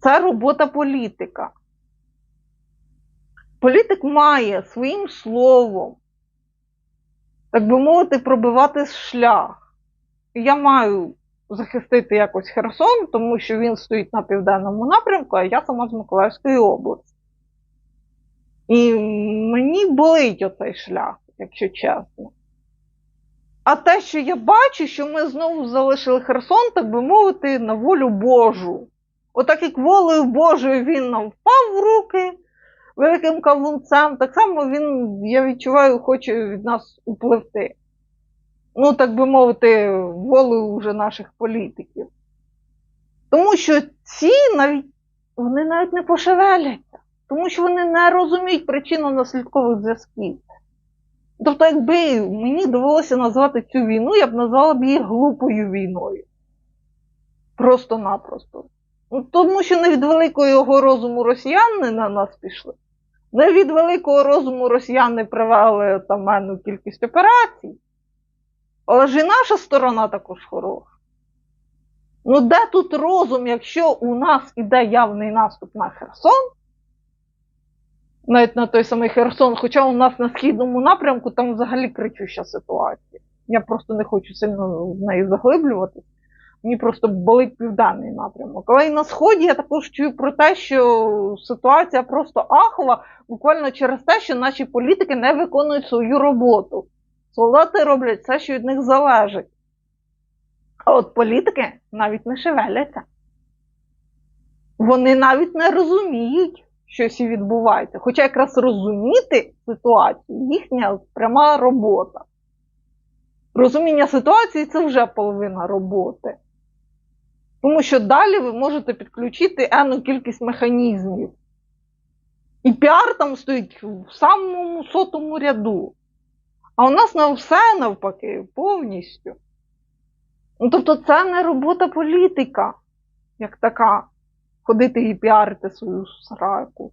Це робота політика. Політик має своїм словом, так би мовити, пробивати шлях. Я маю захистити якось Херсон, тому що він стоїть на південному напрямку, а я сама з Миколаївської області. І мені болить оцей шлях, якщо чесно. А те, що я бачу, що ми знову залишили Херсон, так би мовити, на волю Божу. Отак як волею Божою він нам впав в руки великим кавунцем, так само він, я відчуваю, хоче від нас upливти. Ну, так би мовити, волею вже наших політиків. Тому що ці навіть вони навіть не пошевеляться, тому що вони не розуміють причинно-наслідкових зв'язків. Тобто, якби мені довелося назвати цю війну, я б назвала б її глупою війною. Просто-напросто. Тому що не від великого розуму росіяни на нас пішли, не від великого розуму росіяни привели там мену кількість операцій. Але ж і наша сторона також хороша. Ну, де тут розум, якщо у нас іде явний наступ на Херсон? Навіть на той самий Херсон, хоча у нас на східному напрямку там взагалі кричуща ситуація. Я просто не хочу сильно в неї заглиблюватись. Мені просто болить південний напрямок. Але і на сході я також чую про те, що ситуація просто ахова, буквально через те, що наші політики не виконують свою роботу. Солдати роблять все, що від них залежить. А от політики навіть не шевеляться. Вони навіть не розуміють, що сі відбувається. Хоча якраз розуміти ситуацію їхня пряма робота. Розуміння ситуації це вже половина роботи. Тому що далі ви можете підключити енну кількість механізмів. І піар там стоїть в самому сотому ряду. А у нас на все навпаки, повністю. Ну, тобто, це не робота політика, як така, ходити і піарити свою сраку.